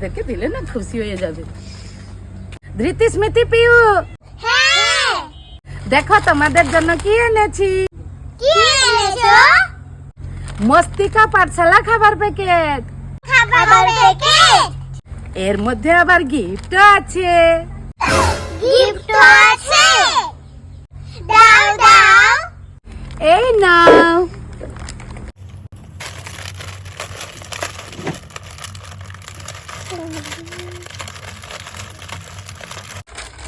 তাদেরকে দিলে না খুশি হয়ে যাবে। ধৃতি স্মৃতি পিউ। হ্যাঁ। দেখো তোমাদের জন্য কি এনেছি? মস্তিকা পাঠশালা খাবার প্যাকেট খাবার প্যাকেট এর মধ্যে আবার গিফট আছে। গিফট আছে। দাও দাও। এই নাও।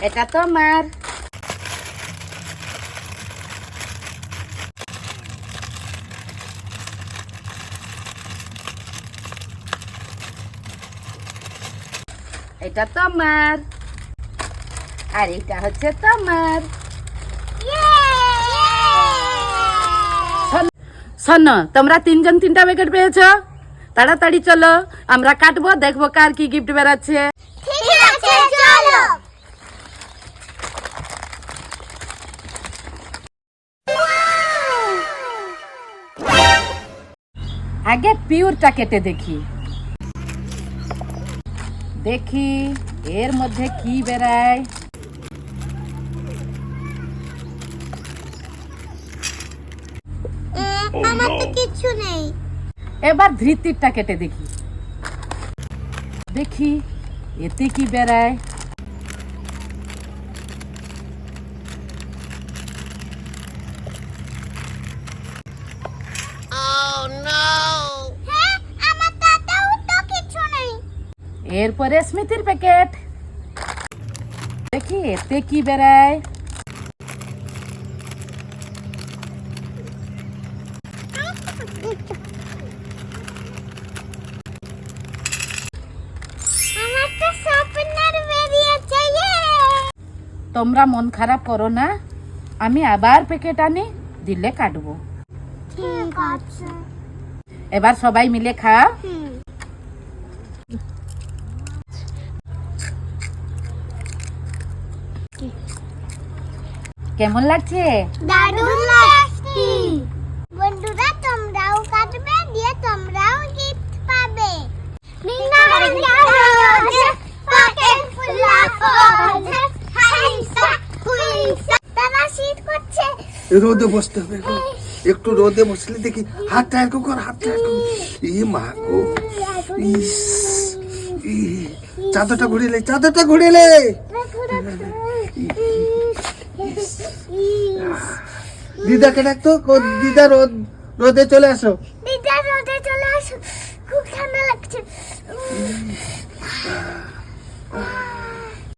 এটা তোমার এটা তোমার আর এটা হচ্ছে তোমার শোনো তোমরা তিনজন তিনটা প্যাকেট পেয়েছ? তাড়াতাড়ি চলো আমরা কাটবো দেখব কার কি গিফট চলো। আগে পিওরটা কেটে দেখি। দেখি এর মধ্যে কি বেরায় আমার তো কিছু নেই। এবার ধৃতিরটা কেটে দেখি। দেখি এতে কি বেরায় হ্যাঁ আমার তাতেও তো কিছু নেই। এরপরে স্মৃতির প্যাকেট। দেখি এতে কি বেরায় তোমরা মন খারাপ করো না। আমি আবার প্যাকেট আনি দিলে কাটবো। এবার সবাই মিলে খাও। কেমন লাগছে? দারুণ লাগছে। রোদে বসতে হবে একটু রোদে বসলে দেখি হাতটা এরকম কর হাতটা এরকম। ই মা গো ইস চাদরটা ঘুরিলে চাদরটা ঘুরিলে দিদাকে ডাকতো দিদা রোদ রোদে চলে আসো। দিদা রোদে চলে আসো খুব ঠান্ডা লাগছে।